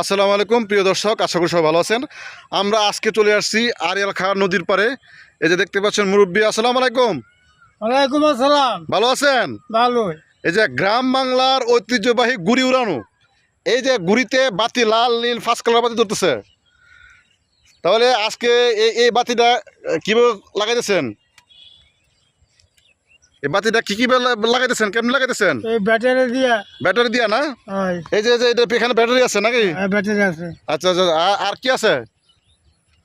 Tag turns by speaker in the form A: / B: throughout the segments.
A: আসসালামু আলাইকুম প্রিয় দর্শক আশা করি সবাই ভালো আছেন। আমরা আজকে চলে আসছি আরিয়াল খা নদীর পারে এই যে দেখতে পাচ্ছেন মুরব্বী আসসালামু আলাইকুম।
B: ওয়ালাইকুম আসসালাম।
A: ভালো আছেন?
B: ভালোই।
A: এই যে গ্রাম বাংলার ঐতিহ্যবাহী গুড়ি উড়ানো। এই যে গুড়িতে বাতি লাল নীল ফার্স্ট কালার বাতি ধরতেছে। তাহলে আজকে এই এই বাতিটা কীভাবে লাগাইতেছেন? এই বাতিটা কি কি লাগাইতেছেন? কেমন লাগাইতেছেন?
B: এই ব্যাটারি দিয়া।
A: ব্যাটারি দিয়া না? এই যে এটা এখানে ব্যাটারি আছে নাকি?
B: ব্যাটারি আছে।
A: আচ্ছা আচ্ছা আর- কি আছে?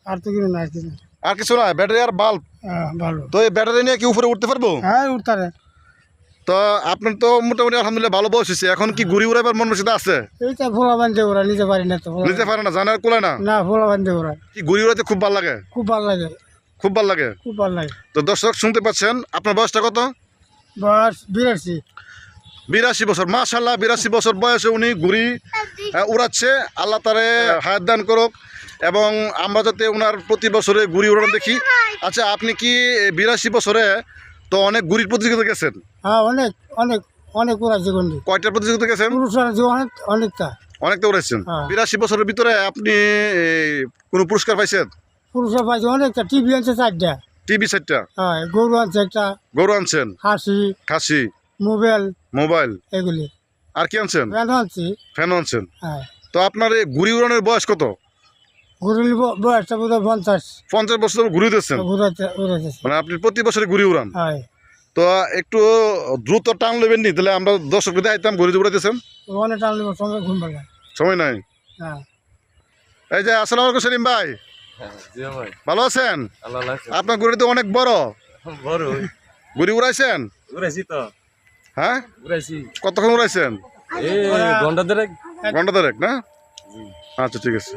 B: আর তো কিছু নাই কিছু
A: আর কিছু না ব্যাটারি আর বাল্ব?
B: হ্যাঁ, ভালো
A: তো এই ব্যাটারি নিয়ে কি উপরে উঠতে পারব?
B: হ্যাঁ উঠতারে
A: তো আপনার তো মোটামুটি আলহামদুলিল্লাহ ভালো বয়স হয়েছে। এখন কি ঘুরি উড়াবার মন মানসিকতা আছে?
B: এইটা ফোলা বান্ধে ওরা নিতে পারি না তো
A: নিতে পারে না? জানার কোলে না?
B: না বান্ধে ওরা।
A: কি ঘুরি উড়াতে খুব ভালো লাগে?
B: খুব ভালো লাগে।
A: খুব ভালো লাগে?
B: খুব ভালো লাগে।
A: তো দর্শক শুনতে পাচ্ছেন আপনার বয়সটা কত?
B: বয়স বিরাশি।
A: বিরাশি বছর মাশাল্লাহ বিরাশি বছর বয়সে উনি ঘুরি উড়াচ্ছে। আল্লাহ তারে হায়াত দান করুক। এবং আমরা যাতে ওনার প্রতি বছরে ঘুরি উড়ানো দেখি। আচ্ছা আপনি কি বিরাশি বছরে তো অনেক ঘুরির প্রতিযোগিতা গেছেন?
B: হ্যাঁ অনেক অনেক অনেক উড়াইছে গন্ডি
A: কয়টার প্রতিযোগিতা গেছেন?
B: অনেক অনেকটা।
A: অনেকটা উড়াইছেন।
B: হ্যাঁ।
A: বিরাশি বছরের ভিতরে আপনি কোনো পুরস্কার পাইছেন?
B: পুরুষের পাইছে অনেকটা। টিভি আনছে চারটা।
A: টিভি সেটটা
B: হ্যাঁ গরু আনছে একটা
A: গরু আনছেন?
B: হাসি
A: খাসি?
B: Mobile
A: mobile?
B: এগুলি।
A: আর কি আনছেন?
B: ফ্যান আনছি।
A: ফ্যান আনছেন?
B: হ্যাঁ।
A: তো আপনার এই ঘুরি উড়ানোর বয়স কত?
B: গরুর বয়সটা বোধ হয় পঞ্চাশ।
A: পঞ্চাশ বছর ঘুরি দিচ্ছেন
B: ঘুরাতে
A: মানে আপনি প্রতি বছরে ঘুরি উড়ান?
B: হয়।
A: তো একটু দ্রুত টান নেবেন নি তাহলে আমরা দর্শকদের দেখাইতাম ঘুরি উড়াইতেছেন।
B: সঙ্গে ঘুম পাবে
A: সময় নাই?
B: হ্যাঁ।
A: এই যে আসসালামু আলাইকুম সেলিম ভাই। ভালো আছেন? আপনার গুড়ি তো অনেক বড়।
C: বড়
A: গুড়ি উড়াইছেন?
C: উড়াইছি তো।
A: হ্যাঁ?
C: উড়াইছি।
A: কতক্ষণ উড়াইছেন?
C: ঘণ্টা দেড়েক।
A: ঘণ্টা দেড়েক না? আচ্ছা ঠিক আছে।